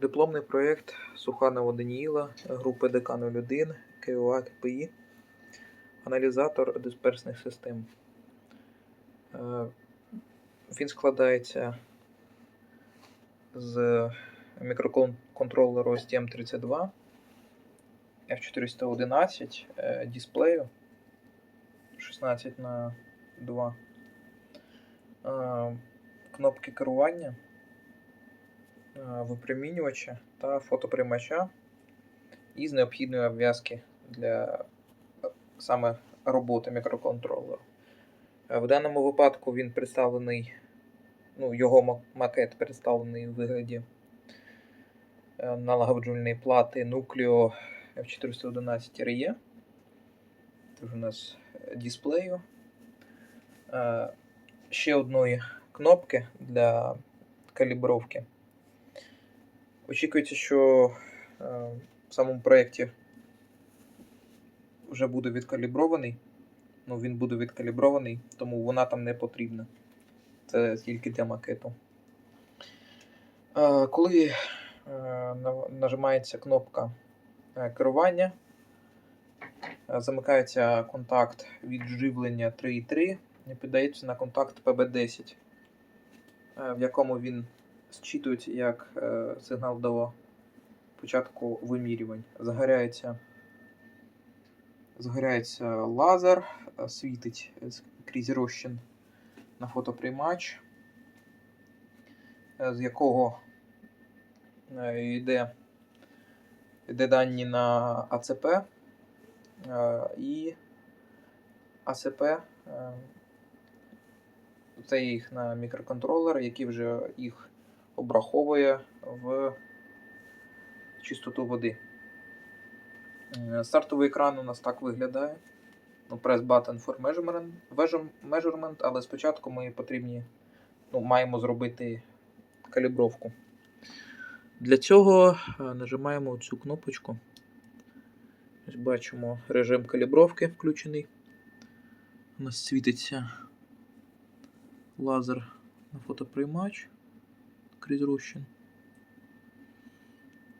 Дипломний проєкт Суханова Даніїла групи ДК-01 КОА КПІ Аналізатор дисперсних систем. Е, Він складається з мікроконтролеру STM32, F411, е, дисплею 16 на 2 е, кнопки керування, випромінювача та фотоприймача із необхідної обв'язки для е, саме роботи мікроконтролеру. Е, В даному випадку він представлений, ну, його макет представлений у вигляді е, налагоджувальної плати Nucleo F411 RE. Тут у нас е, дисплею. Е, Ще одної кнопки для калібровки. Очікується, що е, в самому проєкті вже буде відкалібрований. Ну, він буде відкалібрований, тому вона там не потрібна. Це тільки для макету. Е, Коли е, нажимається кнопка керування, замикається контакт від живлення 3.3 і піддається на контакт PB10, е, в якому він зчитується як е, сигнал до початку вимірювань. Загоряється, загоряється лазер, е, світить е, крізь розчин на фотоприймач, е, з якого йде, йде дані на АЦП і АЦП це їх на мікроконтролер, який вже їх обраховує в чистоту води. Е, Стартовий екран у нас так виглядає. Ну, press button for measurement, але спочатку ми потрібні, ну, маємо зробити калібровку. Для цього е, нажимаємо цю кнопочку. Ось бачимо режим калібровки включений. У нас світиться лазер на фотоприймач крізь розчин.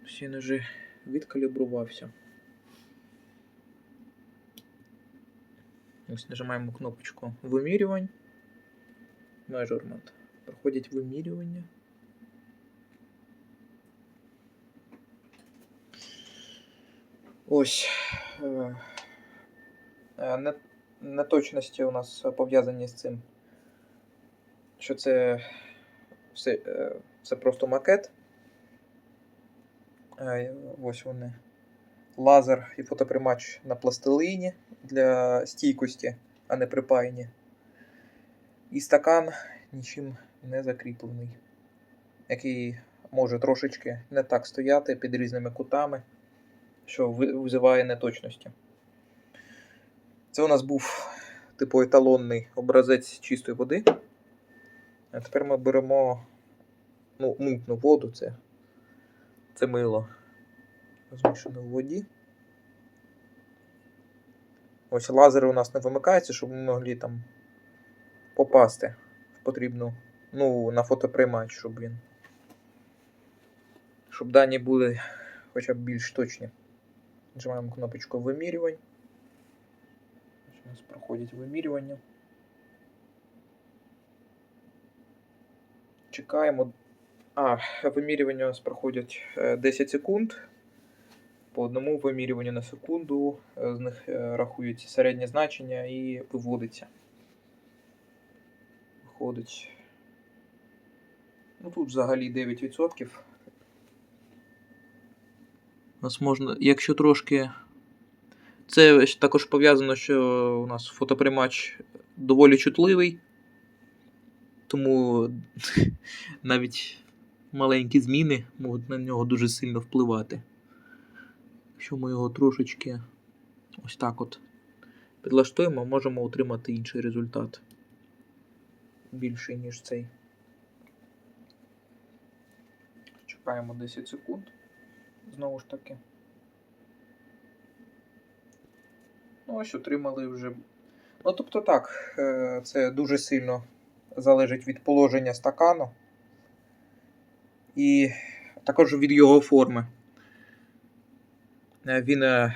Всі ножі відкалібрувався. Ось нажимаємо кнопочку вимірювань. Measurement. Проходять вимірювання. Ось. е, Неточності у нас пов'язані з цим, що це все, е, це просто макет. Е, Ось вони. Лазер і фотоприймач на пластилині для стійкості, а не припаяні. І стакан нічим не закріплений, який може трошечки не так стояти під різними кутами, що визиває неточності. Це у нас був типу еталонний образець чистої води. А тепер ми беремо ну, мутну воду, це, це мило змішане у воді. Ось лазери у нас не вимикаються, щоб ми могли там попасти в потрібну, ну, на фотоприймач, щоб він. Щоб дані були хоча б більш точні. Нажимаємо кнопочку вимірювань. Нас проходять вимірювання. Чекаємо. А, вимірювання у нас проходять е, 10 секунд. По одному вимірюванню на секунду. е, З них е, рахується середнє значення і виводиться. Виходить. Ну тут взагалі 9%. У нас можна, якщо трошки. Це також пов'язано, що у нас фотоприймач доволі чутливий. Тому навіть маленькі зміни можуть на нього дуже сильно впливати. Якщо ми його трошечки ось так от підлаштуємо, можемо отримати інший результат. Більший, ніж цей. Чекаємо 10 секунд. Знову ж таки. Ну, ось отримали вже. Ну, тобто так, е, це дуже сильно залежить від положення стакану. І також від його форми. Е, Він е,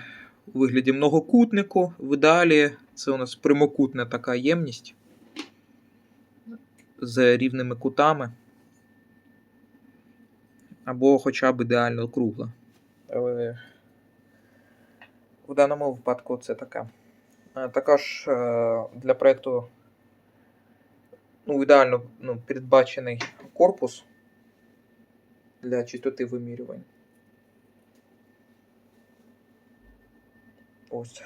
у вигляді многокутнику. В ідеалі це у нас прямокутна така ємність з рівними кутами. Або хоча б ідеально кругла. В даному випадку це така. Е, Також для проєкту ну, ідеально ну, передбачений корпус для чистоти вимірювань. Ось.